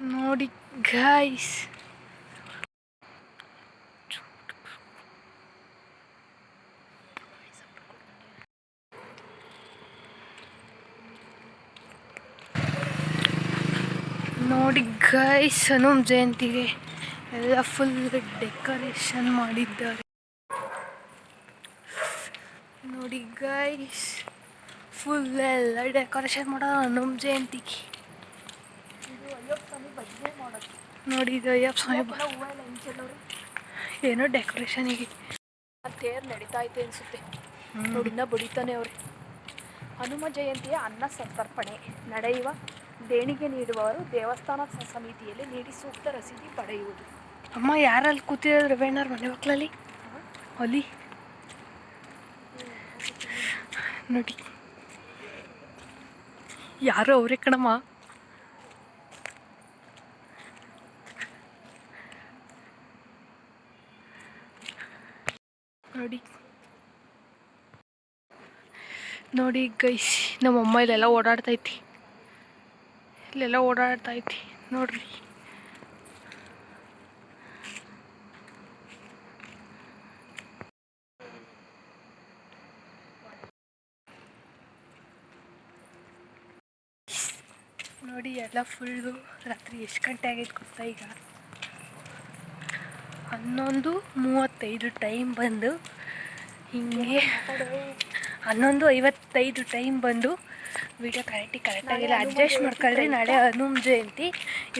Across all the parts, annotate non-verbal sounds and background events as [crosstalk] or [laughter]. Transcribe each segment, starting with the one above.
ನೋಡಿ ಗಾಯ್ಸ್ ನೋಡಿ ಗೈಸ್ ಹನುಮ ಜಯಂತಿಗೆ ಎಲ್ಲ ಫುಲ್ ಡೆಕೋರೇಷನ್ ಮಾಡಿದ್ದಾರೆ. ನೋಡಿ ಗೈಸ್ ಫುಲ್ ಎಲ್ಲ ಡೆಕೋರೇಷನ್ ಮಾಡೋ ಹನುಮ ಜಯಂತಿಗೆ. ನೋಡಿ ಇದು ಅಯ್ಯಪ್ಪ ಸ್ವಾಮಿ ಬ- ಏನೋ ಡೆಕೋರೇಷನಿಗೆ ತೇರ್ ನಡೀತಾ ಐತೆ ಅನ್ಸುತ್ತೆ. ನೋಡಿನ ಬಡಿತಾನೆ ಅವ್ರಿ. ಹನುಮ ಜಯಂತಿಯ ಅನ್ನ ಸಂತರ್ಪಣೆ ನಡೆಯುವ ದೇಣಿಗೆ ನೀಡುವವರು ದೇವಸ್ಥಾನ ಸಮಿತಿಯಲ್ಲಿ ನೀಡಿ ಸೂಕ್ತ ರಸೀದಿ ಪಡೆಯುವುದು. ಅಮ್ಮ ಯಾರಲ್ಲಿ ಕೂತಿರೋದು ವೇಣರ್ ಮನೆ ಮಕ್ಕಳಲ್ಲಿ ಅಲ್ಲಿ ನೋಡಿ. ಯಾರು ಅವರೇ ಕಣಮ್ಮ. ನೋಡಿ. ನೋಡಿ ಗೈಸ್ ನಮ್ಮ ಅಮ್ಮ ಇಲ್ಲೆಲ್ಲ ಓಡಾಡ್ತೈತಿ ಇಲ್ಲೆಲ್ಲ ಓಡಾಡ್ತೈತಿ ನೋಡ್ರಿ. ನೋಡಿ, ಎಲ್ಲ ಫುಲ್ಲು ರಾತ್ರಿ ಎಷ್ಟು ಗಂಟೆ ಆಗೈತೆ ಗೊತ್ತಾ ಈಗ? ಹನ್ನೊಂದು ಮೂವತ್ತೈದು ಟೈಮ್ ಬಂದು ಹಿಂಗೆ ಹನ್ನೊಂದು ಐವತ್ತೈದು ಟೈಮ್ ಬಂದು ವಿಡಿಯೋ ಕ್ವಾಲಿಟಿ ಕರೆಕ್ಟಾಗಿಲ್ಲ ಅಡ್ಜಸ್ಟ್ ಮಾಡ್ಕೊಳ್ರಿ ನಾಳೆ ಹನುಮ್ ಜಯಂತಿ.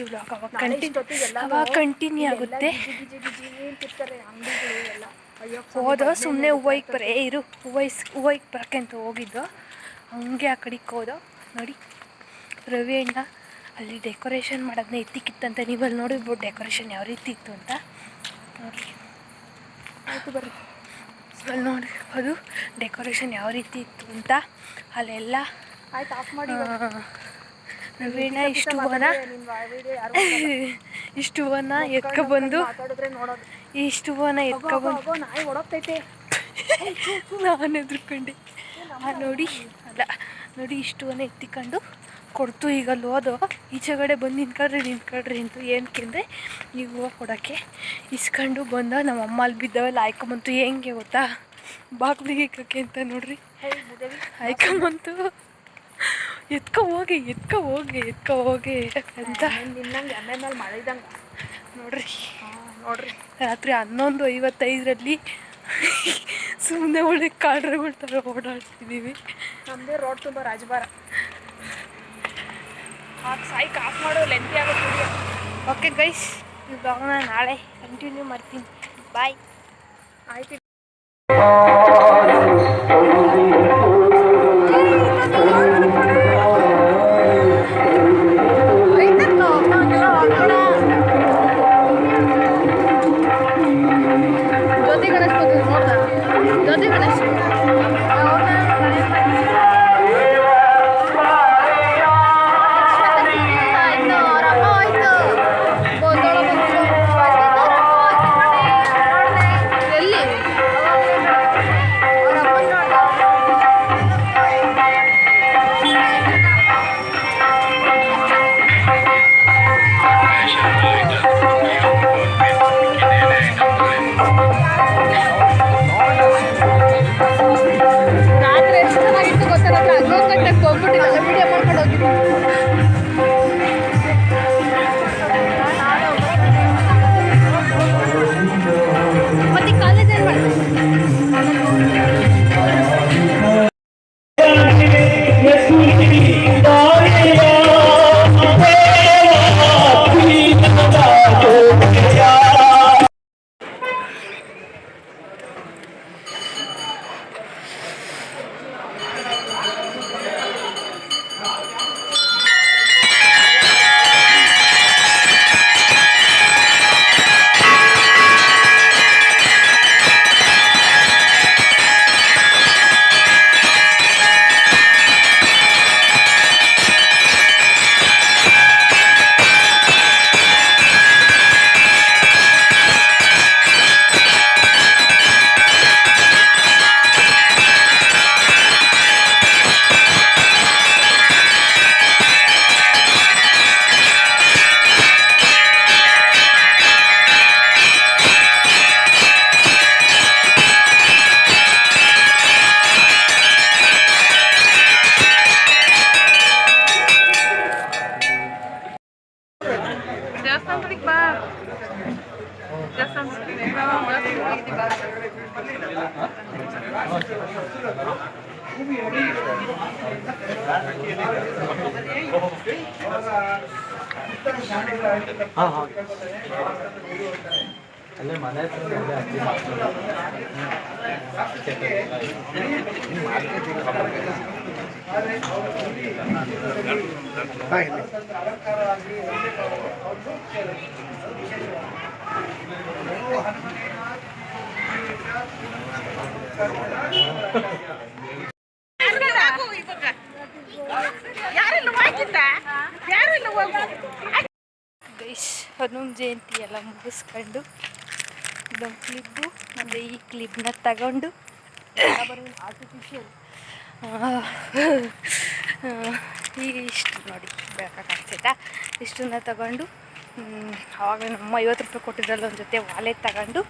ಇವ್ರು ಅವಾಗ ಕಂಟಿನ್ಯೂ ಅವಾಗ ಕಂಟಿನ್ಯೂ ಆಗುತ್ತೆ. ಹೋದ ಸುಮ್ಮನೆ ಹೂವೈಗೆ ಬರೇ ಇರು ಹೂವೈಸ್ ಹೂವೈಗೆ ಬರಕಂತ ಹೋಗಿದ್ದು ಹಂಗೆ ಆ ಕಡೆಗೆ ಹೋದ. ನೋಡಿ ರವಿ ಅಣ್ಣ ಅಲ್ಲಿ ಡೆಕೋರೇಷನ್ ಮಾಡೋದನ್ನ ಎತ್ತಿಕ್ಕಿತ್ತಂತೆ ನೀವು ಅಲ್ಲಿ ನೋಡಿರ್ಬೋದು ಡೆಕೋರೇಷನ್ ಯಾವ ರೀತಿ ಇತ್ತು ಅಂತ. ಆಯ್ತು ಬರ್ರಿ. ಅಲ್ಲಿ ನೋಡಿ ಅದು ಡೆಕೋರೇಷನ್ ಯಾವ ರೀತಿ ಇತ್ತು ಅಂತ. ಅಲ್ಲೆಲ್ಲ ಆಯ್ತು ಆಫ್ ಮಾಡಿ ನವೀನ ಇಷ್ಟು ಬನ [laughs] ಇಷ್ಟು ಬನ ಎತ್ಕ ಬಂದು ಇಷ್ಟು ಬನ ಎತ್ಕ ಬಂದು [laughs] ನಾನು ಎದ್ರುಕೊಂಡೆ ನೋಡಿ ಅಲ್ಲ ನೋಡಿ ಇಷ್ಟುವನ್ನ ಎತ್ತಿಕೊಂಡು ಕೊಡ್ತು ಈಗ ಲೋದು ಈಚೆಗಡೆ ಬಂದು ನಿಂತ್ಕೊಳ್ರಿ ನಿಂತ್ಕೊಳ್ರಿ ಅಂತ ಏನು ಅಂದರೆ ಈಗ ಹೂವು ಕೊಡೋಕ್ಕೆ ಇಸ್ಕೊಂಡು ಬಂದ ನಮ್ಮ ಅಮ್ಮ ಅಲ್ಲಿ ಬಿದ್ದವೆಲ್ಲ ಆಯ್ಕೊಂಬಂತು. ಹೆಂಗೆ ಗೊತ್ತಾ? ಬಾಗ್ಲಿಗೆ ಇಕ್ಕಕ್ಕೆ ಅಂತ ನೋಡ್ರಿ. ಆಯ್ಕೊಂಬಂತು. ಎತ್ಕೊ ಹೋಗಿ ಎತ್ಕೊ ಹೋಗಿ ಎತ್ಕೊ ಹೋಗಿ ಅಂತ. ನೋಡ್ರಿ. ನೋಡ್ರಿ ರಾತ್ರಿ ಹನ್ನೊಂದು ಐವತ್ತೈದರಲ್ಲಿ ಸುಮ್ಮನೆ ಒಳ್ಳೆ ಕಾಡ್ರಗಳ ಥರ ಓಡಾಡ್ತಿದ್ದೀವಿ ನಮ್ಮದೇ ರೋಡ್ ತುಂಬ ರಾಜಭಾರ ಹಾಕ್, ಸಾಯ್ಕ್ ಆಫ್ ಮಾಡೋ ಲೆಂತಿ ಆಗುತ್ತೆ ಓಕೆ ಗೈಸ್ ಈ ಬ್ಲಾಗ್ನ ನಾಳೆ ಕಂಟಿನ್ಯೂ ಮಾಡ್ತೀನಿ. ಬಾಯ್ ಆಯ್ತು. ಹಾಂ ಹಾಂ ಅಲ್ಲೇ ಮನೆ ಹತ್ರ ಅಲ್ಲೇ ಅಕ್ಕಿ ಮಾಡ್ತಾರೆ ಗೈಸ್ ಹನುಮ ಜಯಂತಿ ಎಲ್ಲ ಮುಗಿಸ್ಕೊಂಡು ಇದೊಂದು ಕ್ಲಿಪ್ಪು ಮತ್ತು ಈ ಕ್ಲಿಪ್ನ ತಗೊಂಡು ಆರ್ಟಿಫಿಷಿಯಲ್ ಈಗ ಇಷ್ಟು ನೋಡಿ, ಬೇಕಾಗ್ತೈತಾ? ಇಷ್ಟನ್ನ ತಗೊಂಡು ಆವಾಗ ನಮ್ಮ ಐವತ್ತು ರೂಪಾಯಿ ಕೊಟ್ಟಿದ್ರಲ್ಲ, ಒಂದು ಜೊತೆ ವಾಲೆ ತಗೊಂಡು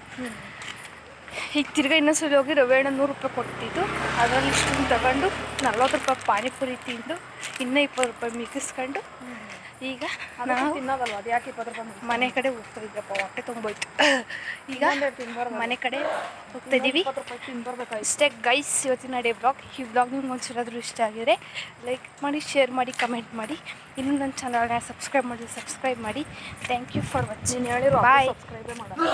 ಈಗ ತಿರ್ಗಾ ಇನ್ನೊಂದ್ಸಲ ಹೋಗಿ ರವೆಣ್ಣ ನೂರು ರೂಪಾಯಿ ಕೊಟ್ಟಿದ್ದು, ಅದರಲ್ಲಿ ಇಷ್ಟನ್ನು ತಗೊಂಡು, ನಲ್ವತ್ತು ರೂಪಾಯಿ ಪಾನಿಪುರಿ ತಿಂದು, ಇನ್ನೂ ಇಪ್ಪತ್ತು ರೂಪಾಯಿ ಮಿಗಿಸ್ಕೊಂಡು ಈಗ ನಾವು ತಿನ್ನೋದಲ್ವ? ಅದು ಯಾಕೆ ರೂಪಾಯಿ ಮನೆ ಕಡೆ ಹೋಗ್ತಾ ಇದ್ದಪ್ಪ ಹೊಟ್ಟೆ ತುಂಬೋಯ್ತು. ಈಗ. ಮನೆ ಕಡೆ ಹೋಗ್ತಾ ಇದ್ದೀವಿ ಇಷ್ಟೇ ಗೈಸ್ ಇವತ್ತಿನ ಡೇ ಬ್ಲಾಗ್ ಈ ಬ್ಲಾಗ್ ನಿಮ್ಗೆ ಒಂದ್ಸಲಾದರೂ ಇಷ್ಟ ಆಗಿದೆ ಲೈಕ್ ಮಾಡಿ ಶೇರ್ ಮಾಡಿ ಕಮೆಂಟ್ ಮಾಡಿ. ಇನ್ನೂ ನನ್ನ ಚಾನಲ್ನ ಸಬ್ಸ್ಕ್ರೈಬ್ ಮಾಡಿ ಸಬ್ಸ್ಕ್ರೈಬ್ ಮಾಡಿ. Thank you for watching bye ಸಬ್ಸ್ಕ್ರೈಬೇ ಮಾಡೋದು